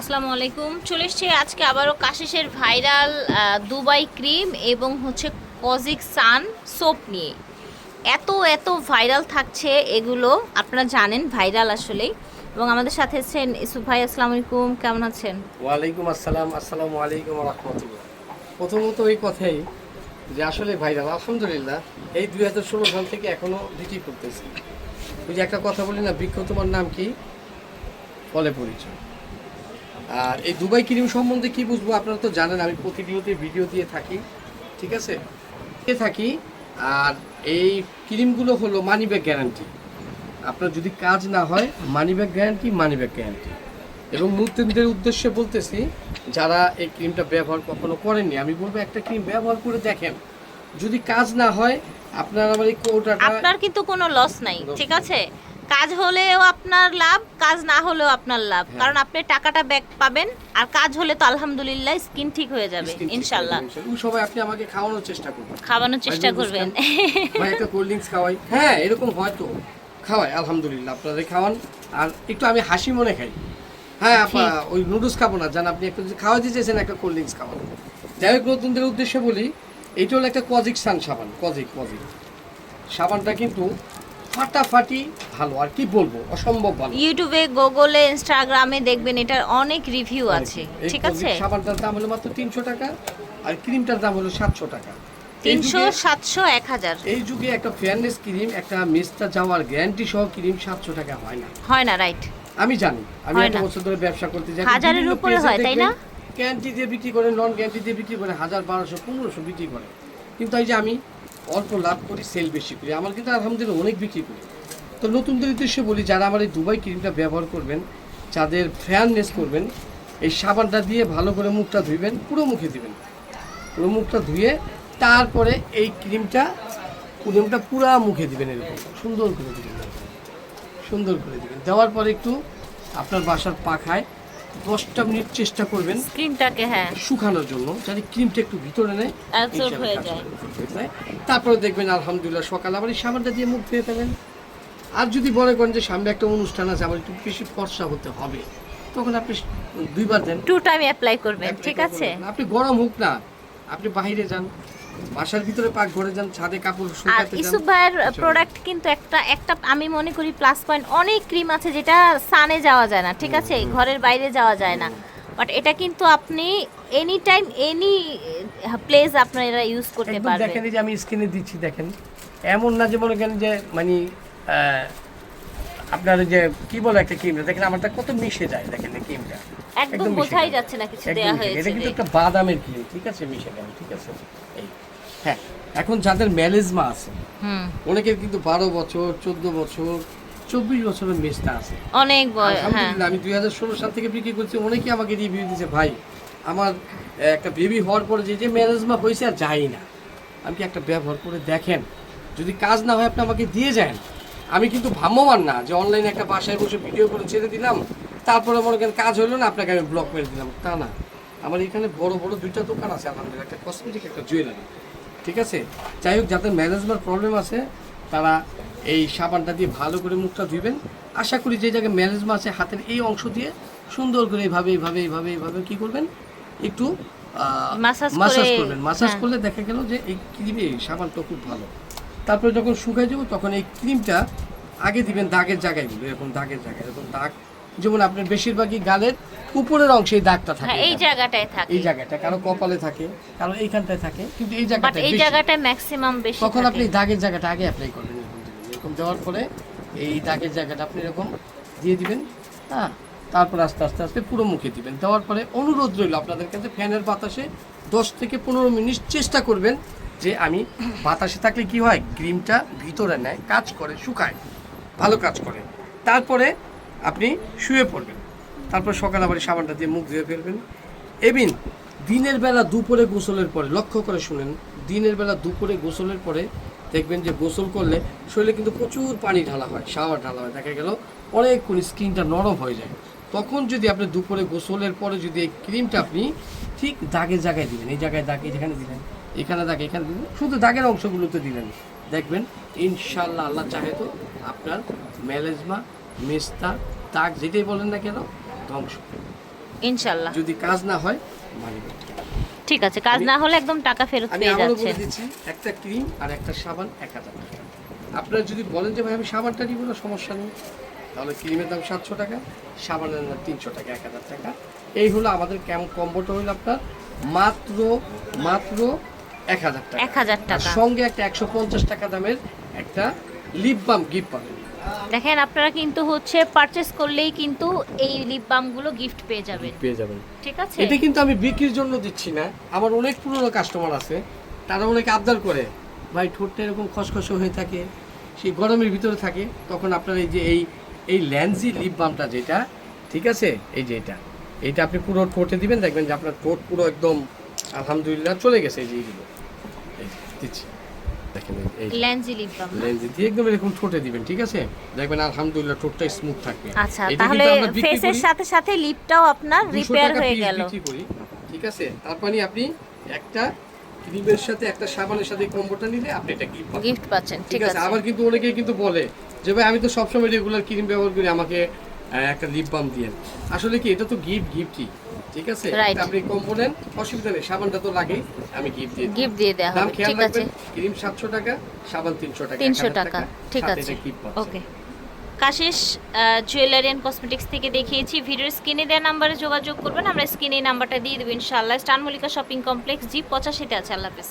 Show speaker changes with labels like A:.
A: আসসালামু আলাইকুম। চলে এসছি আজকে আবারও কাশিসের ভাইরাল দুবাই ক্রিম এবং হচ্ছে কজিক সান সোপ নিয়ে। এত এত ভাইরাল থাকছে এগুলো, আপনারা জানেন ভাইরাল আসলেই। এবং আমাদের সাথে আছেন ইসুফ ভাই, আসসালামু আলাইকুম, কেমন আছেন?
B: ওয়ালাইকুম আসসালাম, আসসালামু আলাইকুম রহমতুল্লাহ। প্রথমত এই কথাই যে আসলে ভাইরাল, আলহামদুলিল্লাহ, এই দুই হাজার ষোলো সাল থেকে এখনও বিক্রি করতেছি ওই যে একটা কথা বলি না বৃক্ষ তোমার নাম কি? ফলে পরিচয়। আর এই দুবাই ক্রিম সম্বন্ধে কি বুঝব আপনারা তো জানেন আমি প্রতিনিয়ত ভিডিও দিয়ে থাকি ঠিক আছে? দিয়ে থাকি আর এই ক্রিমগুলো হলো মানি ব্যাগ গ্যারান্টি আপনার যদি কাজ না হয় money back guarantee money back guarantee এবং নতুনদের উদ্দেশ্যে বলতেছি যারা এই ক্রিমটা ব্যবহার কখনো করেননি আমি বলব একটা ক্রিম ব্যবহার করে দেখেন। যদি কাজ না হয় আপনার আমার এই কৌটাটা
A: আপনার কিন্তু কোনো লস নাই ঠিক আছে? কাজ হলেও আপনার লাভ কাজ না হলেও আপনার লাভ।
B: হ্যাঁ।
A: কারণ আপনি টাকাটা ব্যাক পাবেন আর কাজ হলে তো আলহামদুলিল্লাহ স্কিন ঠিক হয়ে যাবে
B: ওই সবাই আপনি আমাকে খাওয়ানোর চেষ্টা করবেন
A: খাওয়ানোর চেষ্টা করবেন।
B: ভাই একটা কোল্ড ড্রিঙ্কস খাওয়াই। হ্যাঁ এরকম হয়তো খাওয়াই আলহামদুলিল্লাহ আপনাদের খাওয়ান। আর একটু আমি হাসি মনে খাই। হ্যাঁ আপা ওই নুডলস খাব না। জান আপনি একটু যদি খাওয়া দিতে চেয়েছেন একটা কোল্ড ড্রিঙ্কস খাওয়ান। যাই হোক নতুনদের উদ্দেশ্যে বলি এইটা হলো একটা কজিক সান সাবান। কজিক কজিক সাবানটা কিন্তু ফাটাফাটি ভালো আর কি বলব? অসম্ভব ভালো।
A: ইউটিউবে গুগলে ইনস্টাগ্রামে দেখবেন এটার অনেক রিভিউ আছে। ঠিক আছে?
B: সাবানটার দাম হলো মাত্র তিনশো টাকা আর ক্রিমটার দাম হলো সাতশো টাকা। এই
A: তিনশো
B: যুগে-
A: সাতশো এক হাজার।
B: এই যুগে একটা ফেয়ারনেস ক্রিম একটা মেস্তা যাওয়ার গ্যারান্টি সহ ক্রিম সাতশো টাকা হয় না।
A: হয় না রাইট
B: আমি জানি আমি এত বছর ধরে ব্যবসা করতে যাই
A: হাজারের উপরে হয়, তাই না?
B: গ্যারান্টি দিয়ে বিক্রি করে নন গ্যারান্টি দিয়ে বিক্রি করে হাজার বারোশো পনেরোশো বিক্রি করে। কিন্তু এই যে আমি অল্প লাভ করি সেল বেশি করি। আমার কিন্তু আলহামদুলিল্লাহ অনেক বিক্রি করি। তো নতুনদের উদ্দেশ্যে বলি, যারা আমার এই দুবাই ক্রিমটা ব্যবহার করবেন, যাদের ফেয়ারনেস করবেন, এই সাবানটা দিয়ে ভালো করে মুখটা ধুইবেন, পুরো মুখে দিবেন। পুরো মুখটা ধুয়ে তারপরে এই ক্রিমটা ক্রিমটা পুরো মুখে দিবেন এরকম। সুন্দর করে দিবেন। সুন্দর করে দিবেন। দেওয়ার পরে একটু আপনার বাসার পাখায় দশটা মিনিট চেষ্টা করবেন
A: স্ক্রিনটাকে হ্যাঁ।
B: শুকানোর জন্য যাতে ক্রিমটা একটু ভিতরে নেয়
A: হয়ে যায়।
B: তারপরে দেখবেন আলহামদুলিল্লাহ সকাল আবার এই সাবানটা দিয়ে মুখ ধুয়ে ফেলেন। আর যদি মনে করেন যে সামনে একটা অনুষ্ঠান আছে আমার একটু বেশি ফর্সা হতে হবে তখন আপনি দুইবার দেন।
A: টু টাইম অ্যাপ্লাই করবেন ঠিক আছে?
B: আপনি গরম হোক না আপনি বাইরে যান। বাসার ভিতরে পাক ঘরে যান ছাদে কাপড় শুকাতে যান।
A: ইসুফ ভাইয়ের প্রোডাক্ট কিন্তু একটা একটা আমি মনে করি প্লাস পয়েন্ট অনেক ক্রিম আছে যেটা সানে যাওয়া যায় না ঠিক আছে? ঘরের বাইরে যাওয়া যায় না। বাট এটা কিন্তু আপনি এনি টাইম এনি প্লেস আপনারা ইউজ করতে পারবেন।
B: দেখেন যে আমি স্ক্রিনে দিচ্ছি দেখেন। এমন না যে মনে করেন যে মানে আপনার যে কি বলে একটা ক্রিমটা দেখেন আমারটা কত মিশে যায় দেখেন ক্রিমটা
A: একদম বোঝাই যাচ্ছে না কিছু দেয়া হয়েছে
B: এটা কিন্তু একটা বাদামের ক্রিম ঠিক আছে? মিশে গেল ঠিক আছে? এই। হ্যাঁ এখন যাদের ম্যালেজমা আছে
A: হুম।
B: অনেকের কিন্তু বারো বছর চোদ্দ বছর চব্বিশ বছরের মেজটা আছে।
A: অনেক হ্যাঁ।
B: আমি দুই হাজার ষোলো সাল থেকে বিক্রি করছি অনেকেই আমাকে রিভিউ দিয়েছে ভাই আমার একটা বেবি হওয়ার পরে যে যে ম্যারেজমা হয়েছে আর যাই না। আমি কি একটা ব্যবহার করে দেখেন? যদি কাজ না হয় আপনি আমাকে দিয়ে যান। আমি কিন্তু ভ্রাম্যমান না যে অনলাইনে একটা বাসায় বসে ভিডিও করে ছেড়ে দিলাম তারপরে মনে করেন কাজ হলো না আপনাকে আমি ব্লক মেরে দিলাম। তা না। আমার এখানে বড় বড় দুইটা দোকান আছে আলহামদুলিল্লাহ একটা কসমেটিক একটা জুয়েলারি ঠিক আছে? যাই হোক যাদের ম্যানেজমেন্ট প্রবলেম আছে তারা এই সাবানটা দিয়ে ভালো করে মুখটা ধুইবেন। আশা করি যে জায়গায় ম্যানেজমা আছে হাতের এই অংশ দিয়ে সুন্দর করে এইভাবে এইভাবে এইভাবে এইভাবে কি করবেন? একটু মাসাজ করবেন। মাসাজ
A: হ্যাঁ।
B: করলে দেখা গেল যে এই ক্রিমে এই সাবানটা খুব ভালো। তারপরে যখন শুকায় যাব তখন এই ক্রিমটা আগে দিবেন দাগের জায়গায়গুলো এরকম দাগের জায়গায় এরকম দাগ যেমন আপনার বেশিরভাগই গালের উপরের অংশে দাগটা থাকে
A: হ্যাঁ এই জায়গাটায় থাকে।
B: এই জায়গাটা কারও কপালে থাকে কারও এইখানটায় থাকে কিন্তু এই জায়গাটা
A: এই জায়গাটায় ম্যাক্সিমাম বেশি
B: তখন আপনি দাগের জায়গাটা আগে অ্যাপ্লাই করবেন। এরকম দেওয়ার পরে এই দাগের জায়গাটা আপনি এরকম দিয়ে দিবেন হ্যাঁ তারপর আস্তে আস্তে আস্তে পুরো মুখে দিবেন। দেওয়ার পরে অনুরোধ রইল আপনাদের কাছে ফ্যানের বাতাসে দশ থেকে পনেরো মিনিট চেষ্টা করবেন যে আমি বাতাসে থাকলে কি হয় ক্রিমটা ভিতরে নেয় কাজ করে শুকায় ভালো কাজ করে। তারপরে আপনি শুয়ে পড়বেন। তারপর সকাল আবার সাবানটা দিয়ে মুখ ধুয়ে ফেলবেন। এবিন, দিনের বেলা দুপুরে গোসলের পরে, লক্ষ্য করে শুনেন, দিনের বেলা দুপুরে গোসলের পরে দেখবেন যে গোসল করলে শরীরে কিন্তু প্রচুর পানি ঢালা হয় শাওয়ার ঢালা হয়, দেখা গেল অনেকক্ষণ স্কিনটা নরম হয়ে যায়। তখন যদি আপনি দুপুরে গোসলের পরে যদি এই ক্রিমটা আপনি ঠিক দাগের জায়গায় দিবেন এই জায়গায় দাগ যেখানে দিলেন, এখানে দাগ, এখানে দিলেন, শুধু দাগের অংশগুলোতে দিলেন, দেখবেন ইনশাল্লাহ আল্লাহ চাহে তো আপনার ম্যালেজমা মেস্তা দাগ যেটাই বলেন না কেন ধ্বংস।
A: ইনশাল্লাহ।
B: যদি কাজ না হয় মানি
A: ঠিক আছে কাজ না হলে একদম টাকা ফেরত পেয়ে যাচ্ছেন।
B: দিচ্ছি একটা ক্রিম আর একটা সাবান এক হাজার টাকা। আপনারা যদি বলেন যে ভাই আমি সাবানটা নিব না সমস্যা নেই। তাহলে ক্রিমের দাম সাতশো টাকা সাবানের দাম তিনশো টাকা এক হাজার টাকা। এই হলো আমাদের কেমন কম্বোটা হলো আপনার মাত্র মাত্র এক হাজার টাকা।
A: এক হাজার টাকা।
B: সঙ্গে একটা একশো পঞ্চাশ টাকা দামের একটা লিপ বাম গিফট পাবেন।
A: দেখেন আপনারা কিন্তু হচ্ছে পারচেস করলেই কিন্তু এই লিপ বামগুলো গিফট পেয়ে যাবেন।
B: পেয়ে যাবেন।
A: ঠিক আছে?
B: এটা কিন্তু আমি বিক্রির জন্য দিচ্ছি না। আমার অনেক পুরনো কাস্টমার আছে তারা অনেকে আবদার করে ভাই ঠোঁটটা এরকম খসখসে হয়ে থাকে সেই গরমের ভিতরে থাকে। তখন আপনার এই যে এই এই ল্যান্সি লিপ বামটা যেটা ঠিক আছে? এই যে এটা। এটা আপনি পুরো ঠোঁটে দিবেন দেখবেন যে আপনার ঠোঁট পুরো একদম আলহামদুলিল্লাহ চলে গেছে এই যে এইগুলো। এই দিচ্ছি। দেখেন এই-
A: লিপ বাম।
B: লেন্সে দিয়ে একদম এরকম ঠোঁটে দিবেন ঠিক আছে? দেখবেন আলহামদুলিল্লাহ ঠোঁটটা স্মুথ থাকবে।
A: আচ্ছা তাহলে ফেসের সাথে সাথে লিপটাও আপনার রিপেয়ার হয়ে গেল।
B: ঠিক আছে? তারপরে আপনি একটা ক্রিমের সাথে একটা সাবানের সাথে কম্বোটা নিলে আপনি এটা গিফট
A: গিফট পাচ্ছেন
B: ঠিক আছে? আবার কিন্তু অনেকেই কিন্তু বলে যে ভাই আমি তো সবসময় রেগুলার ক্রিম ব্যবহার করি আমাকে একটা লিপ বাম দিয়ে। আসলে কি এটা তো গিফট গিফটই ঠিক আছে? আপনি কম্পোনেন্ট অসুবিধা নেই সাবানটা তো লাগেই আমি গিফট দিয়ে
A: গিফট দিয়ে দেওয়া হবে ঠিক আছে।
B: ক্রিম সাতশো টাকা সাবান তিনশো টাকা
A: তিনশো
B: 1000
A: টাকা ঠিক আছে। Okay Kashish jewellery and cosmetics থেকে দেখিয়েছি ভিডিওর স্ক্রিনে দেওয়া নাম্বারে যোগাযোগ করবেন আমরা স্ক্রিনে নাম্বারটা দিয়ে দেবো ইনশাআল্লাহ। স্টান মল্লিকা শপিং কমপ্লেক্স জি পঁচাশিতে আছে আল্লাহ হাফেজ।